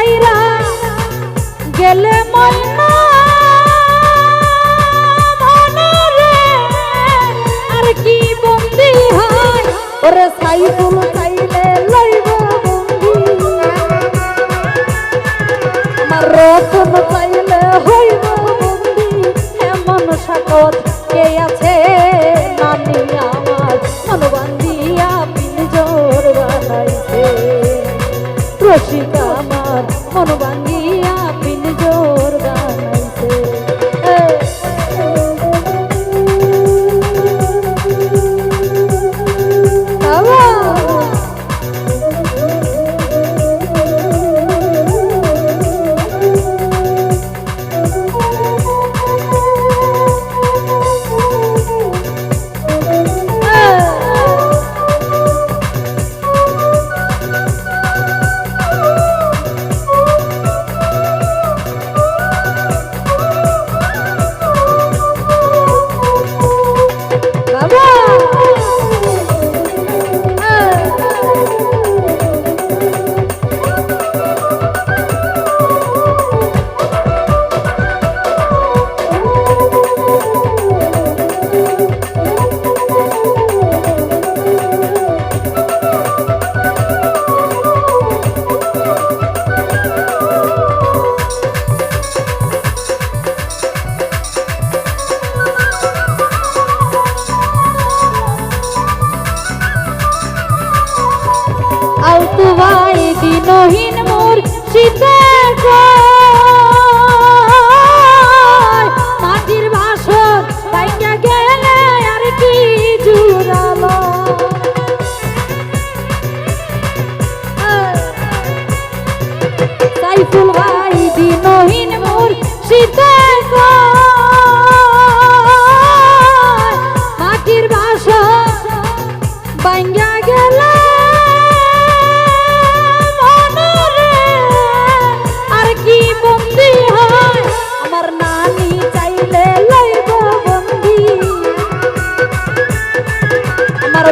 সাইরা গেলে ময়না আর কি বন্দি হয়? ওরে সাইফুল চাইলে লইব বন্দি। আমার রতন চাইলে হইব বন্দি। এমন সাকত মন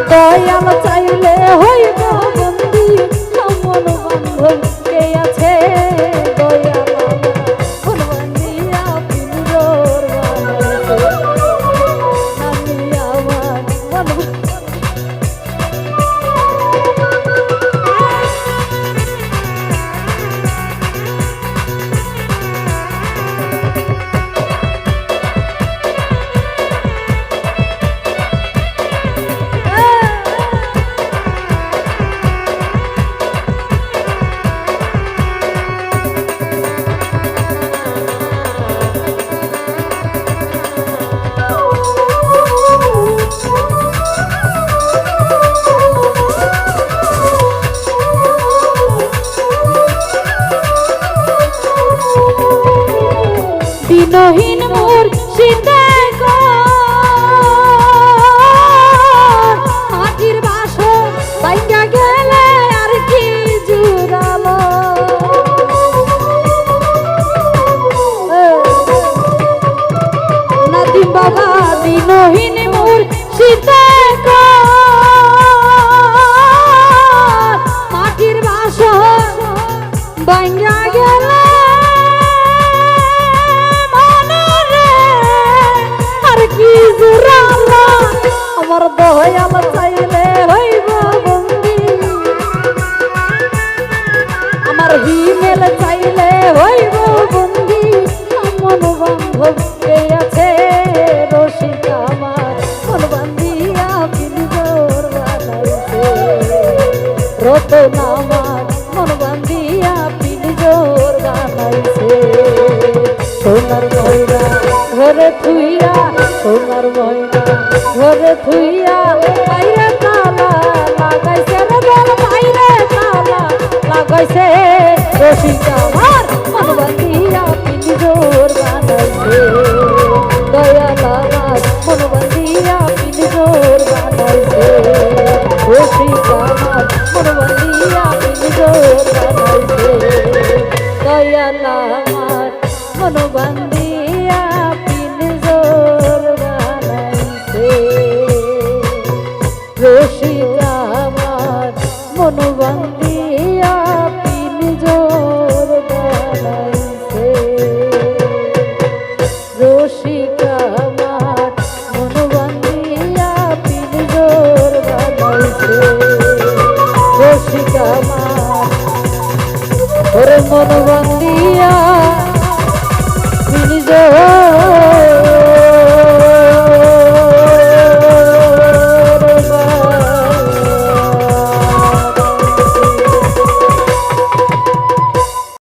দয়াল চাইলে হইব বন্দি মন বান্ধব দহি আমার হিমেল চাইলে হইব বন্দি। মন বান্ধব কে আছে? রসিক আমার। মন বান্ধিয়া পিঞ্জর বানাইছে রতন আমার মন বান্ধিয়া পিঞ্জর বানাইছে সোনার ময়না ঘরে থুইয়া, সোনার ময়না ঘরে থুইয়া লাগাইছে রসিক আমার মন বান্ধিয়া ওরে